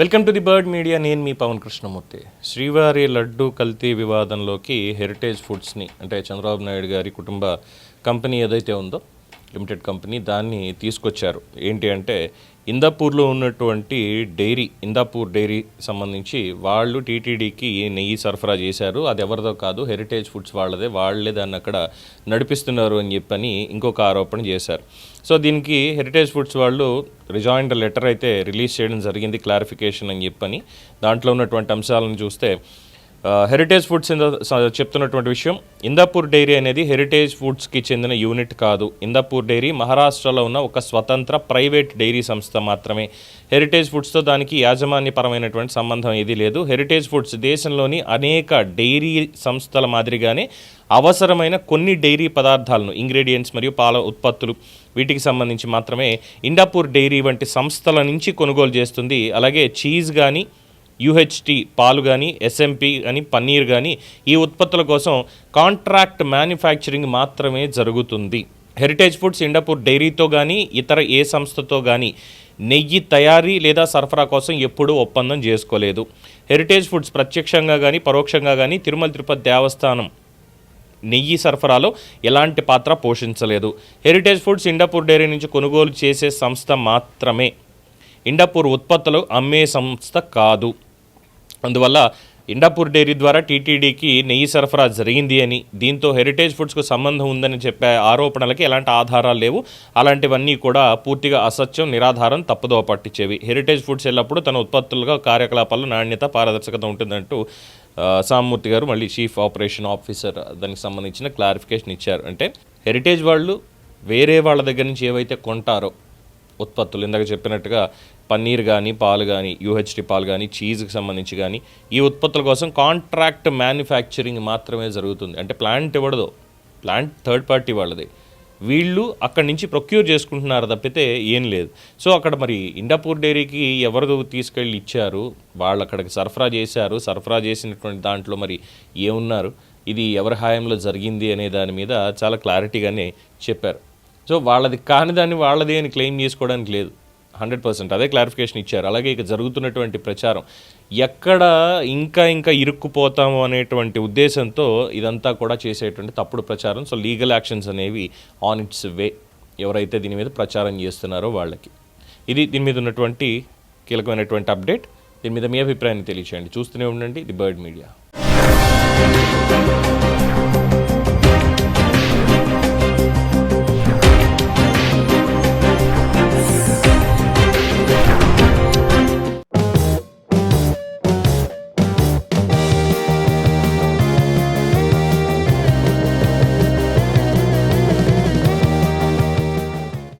Welcome to the Bird Media నేను మీ పవన్ కృష్ణమూర్తి. శ్రీవారి లడ్డు కల్తీ వివాదంలోకి హెరిటేజ్ ఫుడ్స్ని అంటే చంద్రబాబు నాయుడు గారి కుటుంబ కంపెనీ ఏదైతే ఉందో లిమిటెడ్ కంపెనీ దాన్ని తీసుకొచ్చారు. ఏంటి అంటే ఇందాపూర్లో ఉన్నటువంటి డైరీ ఇందాపూర్ డైరీ సంబంధించి వాళ్ళు టీటీడీకి నెయ్యి సరఫరా చేశారు. అది ఎవరిదో కాదు హెరిటేజ్ ఫుడ్స్ వాళ్ళదే. వాళ్ళే దాన్ని అక్కడ నడిపిస్తున్నారు అని చెప్పని ఇంకొక ఆరోపణ చేశారు. సో దీనికి హెరిటేజ్ ఫుడ్స్ వాళ్ళు రిజాయింట్ లెటర్ అయితే రిలీజ్ చేయడం జరిగింది క్లారిఫికేషన్ అని చెప్పని. దాంట్లో ఉన్నటువంటి అంశాలను చూస్తే హెరిటేజ్ ఫుడ్స్ చెప్తున్నటువంటి విషయం ఇందాపూర్ డైరీ అనేది హెరిటేజ్ ఫుడ్స్కి చెందిన యూనిట్ కాదు. ఇందాపూర్ డైరీ మహారాష్ట్రలో ఉన్న ఒక స్వతంత్ర ప్రైవేట్ డైరీ సంస్థ మాత్రమే. హెరిటేజ్ ఫుడ్స్తో దానికి యాజమాన్యపరమైనటువంటి సంబంధం ఏది లేదు. హెరిటేజ్ ఫుడ్స్ దేశంలోని అనేక డైరీ సంస్థల మాదిరిగానే అవసరమైన కొన్ని డైరీ పదార్థాలను ఇంగ్రీడియంట్స్ మరియు పాల ఉత్పత్తులు వీటికి సంబంధించి మాత్రమే ఇండాపూర్ డైరీ వంటి సంస్థల నుంచి కొనుగోలు చేస్తుంది. అలాగే చీజ్ కానీ యూహెచ్టి పాలు కానీ ఎస్ఎంపి కానీ పన్నీర్ కానీ ఈ ఉత్పత్తుల కోసం కాంట్రాక్ట్ మ్యానుఫ్యాక్చరింగ్ మాత్రమే జరుగుతుంది. హెరిటేజ్ ఫుడ్స్ ఇండపూర్ డైరీతో కానీ ఇతర ఏ సంస్థతో కానీ నెయ్యి తయారీ లేదా సరఫరా కోసం ఎప్పుడూ ఒప్పందం చేసుకోలేదు. హెరిటేజ్ ఫుడ్స్ ప్రత్యక్షంగా కానీ పరోక్షంగా కానీ తిరుమల తిరుపతి దేవస్థానం నెయ్యి సరఫరాలో ఎలాంటి పాత్ర పోషించలేదు. హెరిటేజ్ ఫుడ్స్ ఇండపూర్ డైరీ నుంచి కొనుగోలు చేసే సంస్థ మాత్రమే. ఇండపూర్ ఉత్పత్తులు అమ్మే సంస్థ కాదు. అందువల్ల ఇండాపూర్ డైరీ ద్వారా టీటీడీకి నెయ్యి సరఫరా జరిగింది అని దీంతో హెరిటేజ్ ఫుడ్స్కు సంబంధం ఉందని చెప్పే ఆరోపణలకి ఎలాంటి ఆధారాలు లేవు. అలాంటివన్నీ కూడా పూర్తిగా అసత్యం నిరాధారం తప్పుదోవ పట్టించేవి. హెరిటేజ్ ఫుడ్స్ ఎల్లప్పుడూ తన ఉత్పత్తులుగా కార్యకలాపాల్లో నాణ్యత పారదర్శకత ఉంటుందంటూ సామూర్తి గారు మళ్ళీ చీఫ్ ఆపరేషన్ ఆఫీసర్ దానికి సంబంధించిన క్లారిఫికేషన్ ఇచ్చారు. అంటే హెరిటేజ్ వాళ్ళు వేరే వాళ్ళ దగ్గర నుంచి ఏవైతే కొంటారో ఉత్పత్తులు. ఇందాక చెప్పినట్టుగా పన్నీర్ కానీ పాలు కానీ యూహెచ్డి పాలు కానీ చీజ్కి సంబంధించి కానీ ఈ ఉత్పత్తుల కోసం కాంట్రాక్ట్ మ్యానుఫ్యాక్చరింగ్ మాత్రమే జరుగుతుంది. అంటే ప్లాంట్ ఇవ్వడదు ప్లాంట్ థర్డ్ పార్టీ వాళ్ళది. వీళ్ళు అక్కడి నుంచి ప్రొక్యూర్ చేసుకుంటున్నారు తప్పితే ఏం లేదు. సో అక్కడ మరి ఇండాపూర్ డైరీకి ఎవరు తీసుకెళ్ళి ఇచ్చారు? వాళ్ళు అక్కడికి సరఫరా చేశారు. సరఫరా చేసినటువంటి దాంట్లో మరి ఏమున్నారు? ఇది ఎవరి హాయంలో జరిగింది అనే దాని మీద చాలా క్లారిటీగానే చెప్పారు. సో వాళ్ళది కాని దాన్ని వాళ్ళది అని క్లెయిమ్ చేసుకోవడానికి లేదు. హండ్రెడ్ పర్సెంట్ అదే క్లారిఫికేషన్ ఇచ్చారు. అలాగే ఇక జరుగుతున్నటువంటి ప్రచారం. ఎక్కడ ఇంకా ఇంకా ఇరుక్కుపోతాము అనేటువంటి ఉద్దేశంతో ఇదంతా కూడా చేసేటువంటి తప్పుడు ప్రచారం. సో లీగల్ యాక్షన్స్ అనేవి ఆన్ ఇట్స్ వే ఎవరైతే దీని మీద ప్రచారం చేస్తున్నారో వాళ్ళకి. ఇది దీని మీద ఉన్నటువంటి కీలకమైనటువంటి అప్డేట్. దీని మీద మీ అభిప్రాయాన్ని తెలియచేయండి. చూస్తూనే ఉండండి. The Bird Media.